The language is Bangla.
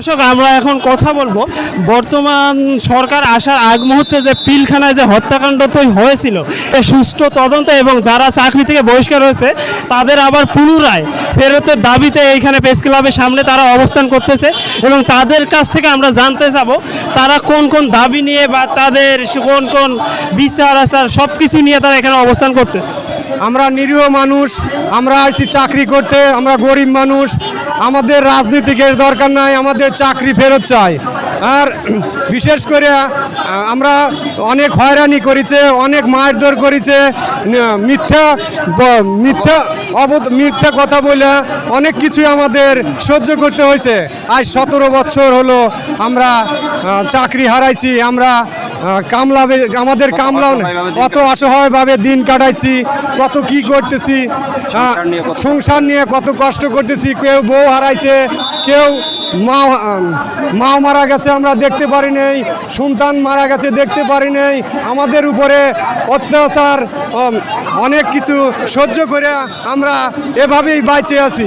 দর্শক, আমরা এখন কথা বলব। বর্তমান সরকার আসার আগ মুহূর্তে যে পিলখানায় যে হত্যাকাণ্ড তো হয়েছিল সুষ্ঠু তদন্ত এবং যারা চাকরি থেকে বহিষ্কার হয়েছে, তাদের আবার পুনরায় ফেরতের দাবিতে এইখানে প্রেস ক্লাবের সামনে তারা অবস্থান করতেছে এবং তাদের কাছ থেকে আমরা জানতে যাব তারা কোন কোন দাবি নিয়ে বা তাদের কোন কোন বিচার আচার সব কিছু নিয়ে তারা এখানে অবস্থান করতেছে। আমরা নিরীহ মানুষ, আমরা আসছি চাকরি করতে, আমরা গরিব মানুষ, আমাদের রাজনীতিকের দরকার নাই, আমাদের চাকরি ফেরত চাই। আর বিশেষ করে আমরা অনেক হয়রানি করেছে, অনেক মারধর করেছে মিথ্যা মিথ্যা অবদ, মিথ্যা কথা বলে অনেক কিছুই আমাদের সহ্য করতে হয়েছে। আজ সতেরো বছর হলো আমরা চাকরি হারাইছি, আমরা কামলা বে- আমাদের কামলাও নেই। কত অসহায়ভাবে দিন কাটাইছি কত কি করতেছি সংসার নিয়ে কত কষ্ট করতেছি কেউ বউ হারাইছে কেউ মা মারা গেছে আমরা দেখতে পারি নেই সন্তান মারা গেছে দেখতে পারি নেই। আমাদের উপরে অত্যাচার অনেক কিছু সহ্য করে আমরা এভাবেই বাইচে আছি।